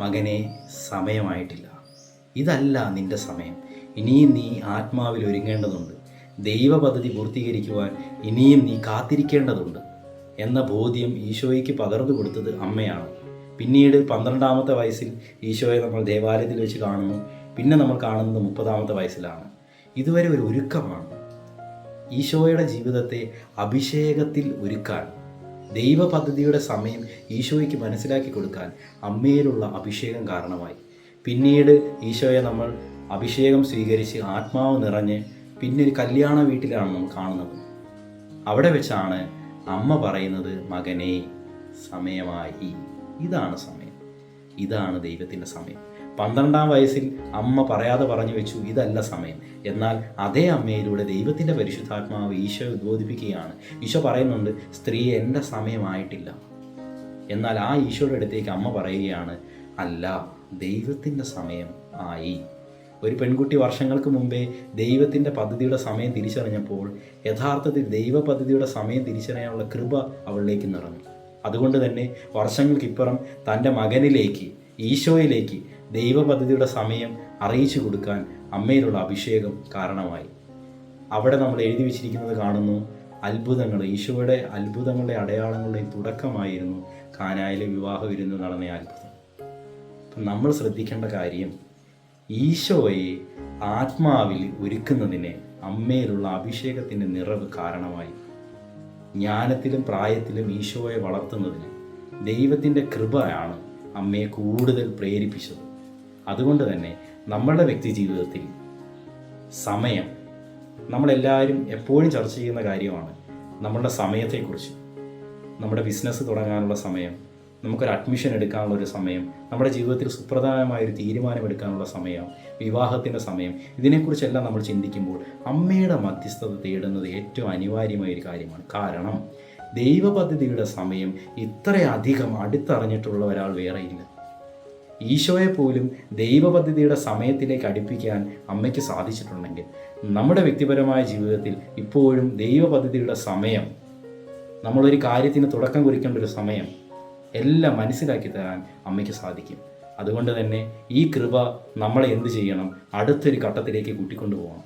മകനെ സമയമായിട്ടില്ല. ഇതല്ല നിന്റെ സമയം. ഇനിയും നീ ആത്മാവിൽ ഒരുങ്ങേണ്ടതുണ്ട്. ദൈവ പദ്ധതി പൂർത്തീകരിക്കുവാൻ ഇനിയും നീ കാത്തിരിക്കേണ്ടതുണ്ട് എന്ന ബോധ്യം ഈശോയ്ക്ക് പകർന്നു കൊടുത്തത് അമ്മയാണ്. പിന്നീട് പന്ത്രണ്ടാമത്തെ വയസ്സിൽ ഈശോയെ നമ്മൾ ദേവാലയത്തിൽ വെച്ച് കാണുന്നു. പിന്നെ നമ്മൾ കാണുന്നത് മുപ്പതാമത്തെ വയസ്സിലാണ്. ഇതുവരെ ഒരു ഒരുക്കമാണ്. ഈശോയുടെ ജീവിതത്തെ അഭിഷേകത്തിൽ ഒരുക്കാൻ ദൈവ പദ്ധതിയുടെ സമയം ഈശോയ്ക്ക് മനസ്സിലാക്കി കൊടുക്കാൻ അമ്മയിലുള്ള അഭിഷേകം കാരണമായി. പിന്നീട് ഈശോയെ നമ്മൾ അഭിഷേകം സ്വീകരിച്ച് ആത്മാവ് നിറഞ്ഞ് പിന്നെ ഒരു കല്യാണ വീട്ടിലാണ് നമ്മൾ കാണുന്നത്. അവിടെ വെച്ചാണ് അമ്മ പറയുന്നത് മകനെ സമയമായി. ഇതാണ് സമയം. ഇതാണ് ദൈവത്തിന്റെ സമയം. പന്ത്രണ്ടാം വയസ്സിൽ അമ്മ പറയാതെ പറഞ്ഞു വെച്ചു ഇതല്ല സമയം. എന്നാൽ അതേ അമ്മയിലൂടെ ദൈവത്തിന്റെ പരിശുദ്ധാത്മാവ് ഈശോ ഉദ്ബോധിപ്പിക്കുകയാണ്. ഈശോ പറയുന്നുണ്ട് സ്ത്രീ എന്റെ സമയമായിട്ടില്ല എന്നാൽ ആ ഈശോയുടെ അടുത്തേക്ക് അമ്മ പറയുകയാണ് അല്ല ദൈവത്തിന്റെ സമയം ആയി. ഒരു പെൺകുട്ടി വർഷങ്ങൾക്ക് മുമ്പേ ദൈവത്തിന്റെ പദ്ധതിയുടെ സമയം തിരിച്ചറിഞ്ഞപ്പോൾ യഥാർത്ഥത്തിൽ ദൈവ പദ്ധതിയുടെ സമയം തിരിച്ചറിയാനുള്ള കൃപ അവളിലേക്ക് നിറഞ്ഞു. അതുകൊണ്ട് തന്നെ വർഷങ്ങൾക്കിപ്പുറം തന്റെ മകനിലേക്ക് ഈശോയിലേക്ക് ദൈവ പദ്ധതിയുടെ സമയം അറിയിച്ചു കൊടുക്കാൻ അമ്മയിലുള്ള അഭിഷേകം കാരണമായി. അവിടെ നമ്മൾ എഴുതി വെച്ചിരിക്കുന്നത് കാണുന്നു അത്ഭുതങ്ങൾ ഈശോയുടെ അത്ഭുതങ്ങളുടെ അടയാളങ്ങളുടെ തുടക്കമായിരുന്നു കാനായിലെ വിവാഹ വിരുന്ന് നടന്ന അത്ഭുതം. അപ്പം നമ്മൾ ശ്രദ്ധിക്കേണ്ട കാര്യം ഈശോയെ ആത്മാവിൽ ഒരുക്കുന്നതിന് അമ്മയിലുള്ള അഭിഷേകത്തിന്റെ നിറവ് കാരണമായി. ജ്ഞാനത്തിലും പ്രായത്തിലും ഈശോയെ വളർത്തുന്നതിന് ദൈവത്തിന്റെ കൃപയാണ് അമ്മയെ കൂടുതൽ പ്രേരിപ്പിച്ചത്. അതുകൊണ്ട് തന്നെ നമ്മളുടെ വ്യക്തി ജീവിതത്തിൽ സമയം നമ്മളെല്ലാവരും എപ്പോഴും ചർച്ച ചെയ്യുന്ന കാര്യമാണ് നമ്മളുടെ സമയത്തെക്കുറിച്ച്. നമ്മുടെ ബിസിനസ് തുടങ്ങാനുള്ള സമയം നമുക്കൊരു അഡ്മിഷൻ എടുക്കാനുള്ള ഒരു സമയം നമ്മുടെ ജീവിതത്തിൽ സുപ്രധാനമായൊരു തീരുമാനമെടുക്കാനുള്ള സമയം വിവാഹത്തിന്റെ സമയം ഇതിനെക്കുറിച്ചെല്ലാം നമ്മൾ ചിന്തിക്കുമ്പോൾ അമ്മയുടെ മധ്യസ്ഥത തേടുന്നത് ഏറ്റവും അനിവാര്യമായ ഒരു കാര്യമാണ്. കാരണം ദൈവപദ്ധതിയുടെ സമയം ഇത്രയധികം അടുത്തറിഞ്ഞിട്ടുള്ള ഒരാൾ വേറെയില്ല. ഈശോയെ പോലും ദൈവ പദ്ധതിയുടെ സമയത്തിലേക്ക് അടുപ്പിക്കാൻ അമ്മയ്ക്ക് സാധിച്ചിട്ടുണ്ടെങ്കിൽ നമ്മുടെ വ്യക്തിപരമായ ജീവിതത്തിൽ ഇപ്പോഴും ദൈവ പദ്ധതിയുടെ സമയം നമ്മളൊരു കാര്യത്തിന് തുടക്കം കുറിക്കേണ്ട ഒരു സമയം എല്ലാം മനസ്സിലാക്കി തരാൻ അമ്മയ്ക്ക് സാധിക്കും. അതുകൊണ്ട് തന്നെ ഈ കൃപ നമ്മളെ എന്ത് ചെയ്യണം? അടുത്തൊരു ഘട്ടത്തിലേക്ക് കൂട്ടിക്കൊണ്ടു പോകണം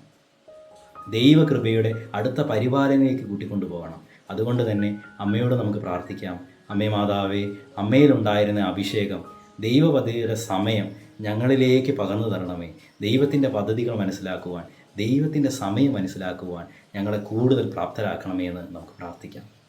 ദൈവകൃപയുടെ അടുത്ത പരിപാലനയിലേക്ക് കൂട്ടിക്കൊണ്ടു പോകണം അതുകൊണ്ട് തന്നെ അമ്മയോട് നമുക്ക് പ്രാർത്ഥിക്കാം. അമ്മേ മാതാവേ അമ്മയിലുണ്ടായിരുന്ന അഭിഷേകം ദൈവ പദ്ധതിയുടെ സമയം ഞങ്ങളിലേക്ക് പകർന്നു തരണമേ. ദൈവത്തിന്റെ പദ്ധതികൾ മനസ്സിലാക്കുവാൻ ദൈവത്തിന്റെ സമയം മനസ്സിലാക്കുവാൻ ഞങ്ങളെ കൂടുതൽ പ്രാപ്തരാക്കണമേ എന്ന് നമുക്ക് പ്രാർത്ഥിക്കാം.